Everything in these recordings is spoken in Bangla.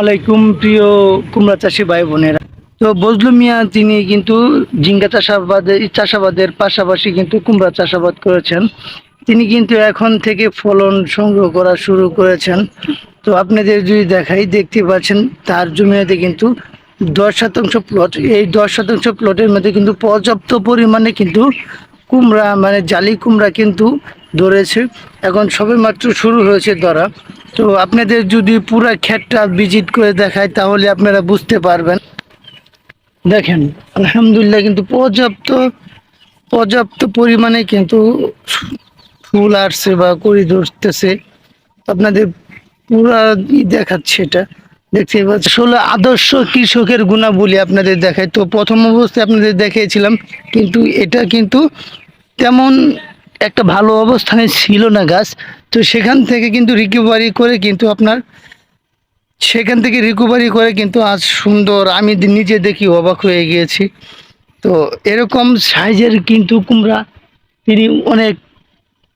আলাইকুম প্রিয় কুমড়া চাষি ভাই বোনেরা। তো বজলু মিয়া তিনি কিন্তু ঝিঙ্গা চাষাবাদের চাষাবাদের পাশাপাশি কিন্তু কুমড়া চাষাবাদ করেছেন। তিনি কিন্তু এখন থেকে ফলন সংগ্রহ করা শুরু করেছেন। তো আপনাদের যদি দেখাই, দেখতে পাচ্ছেন, তার জমিতে কিন্তু দশ শতাংশ প্লট এই দশ শতাংশ প্লটের মধ্যে কিন্তু পর্যাপ্ত পরিমাণে কিন্তু কুমড়া মানে জালি কুমড়া কিন্তু ধরেছে। এখন সবে মাত্র শুরু হয়েছে ধরা। তো আপনাদের যদি পুরো ক্ষেতটা ভিজিট করে দেখায়, তাহলে আপনারা বুঝতে পারবেন। দেখেন, আলহামদুলিল্লাহ কিন্তু পর্যাপ্ত পর্যাপ্ত পরিমাণে কিন্তু ফুল আসছে বা করি ধরতেছে। আপনাদের পুরা দেখাচ্ছে এটা। দেখতে আসলে আদর্শ কৃষকের গুণাবলী আপনাদের দেখায়। তো প্রথম অবস্থায় আপনাদের দেখিয়েছিলাম, কিন্তু এটা কিন্তু তেমন একটা ভালো অবস্থানে ছিল না গাছ, তো সেখান থেকে কিন্তু রিকভারি করে কিন্তু আপনার, সেখান থেকে রিকভারি করে কিন্তু আজ সুন্দর, আমি নিজে দেখি অবাক হয়ে গিয়েছি। তো এরকম সাইজের কিন্তু কুমড়া তিনি অনেক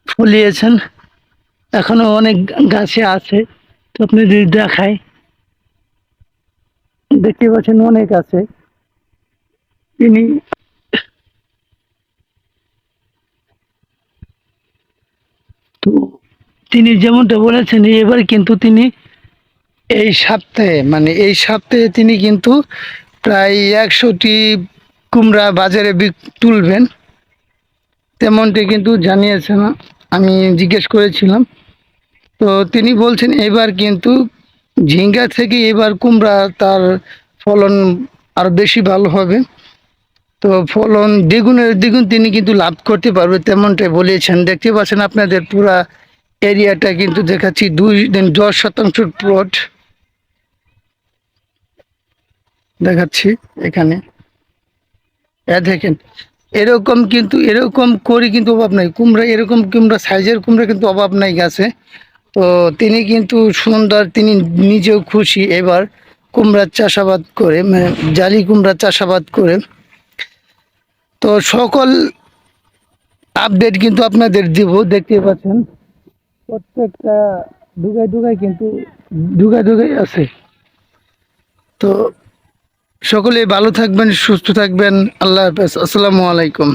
ফলিয়েছেন, এখনও অনেক গাছে আছে, তো আপনি যদি দেখায় দেখতে পাচ্ছেন অনেক আছে। তিনি তো তিনি যেমনটা বলেছেন, এবার কিন্তু তিনি এই সপ্তাহে মানে এই সপ্তাহে তিনি কিন্তু প্রায় একশোটি কুমড়া বাজারে তুলবেন। তেমনটি কিন্তু জানিয়েছেন, আমি জিজ্ঞেস করেছিলাম। তো তিনি বলছেন, এবার কিন্তু ঝিঙ্গা থেকে এবার কুমড়া তার ফলন আরও বেশি ভালো হবে। তো ফলন দ্বিগুণের দ্বিগুণ তিনি কিন্তু লাভ করতে পারবে, তেমনটাই বলেছেন। দেখতে পাচ্ছেন আপনাদের পুরা এরিয়াটা কিন্তু দেখাচ্ছি দুই দশ শতাংশ প্লট দেখাচ্ছি এখানে। এ দেখেন, এরকম কিন্তু, এরকম করি কিন্তু অভাব নাই। কুমড়া, এরকম কুমড়া সাইজের কুমড়া কিন্তু অভাব নাই গাছে। তো তিনি কিন্তু সুন্দর, তিনি নিজেও খুশি এবার কুমড়ার চাষাবাদ করে মানে জালি কুমড়ার চাষাবাদ করে। তো সকল আপডেট কিন্তু আপনাদের দিব, দেখতে পাচ্ছেন। প্রত্যেকটা ডুগায় ডুগায় কিন্তু ডুগায় ডুগাই আছে। তো সকলে ভালো থাকবেন, সুস্থ থাকবেন। আল্লাহ হাফেজ। আসসালামু আলাইকুম।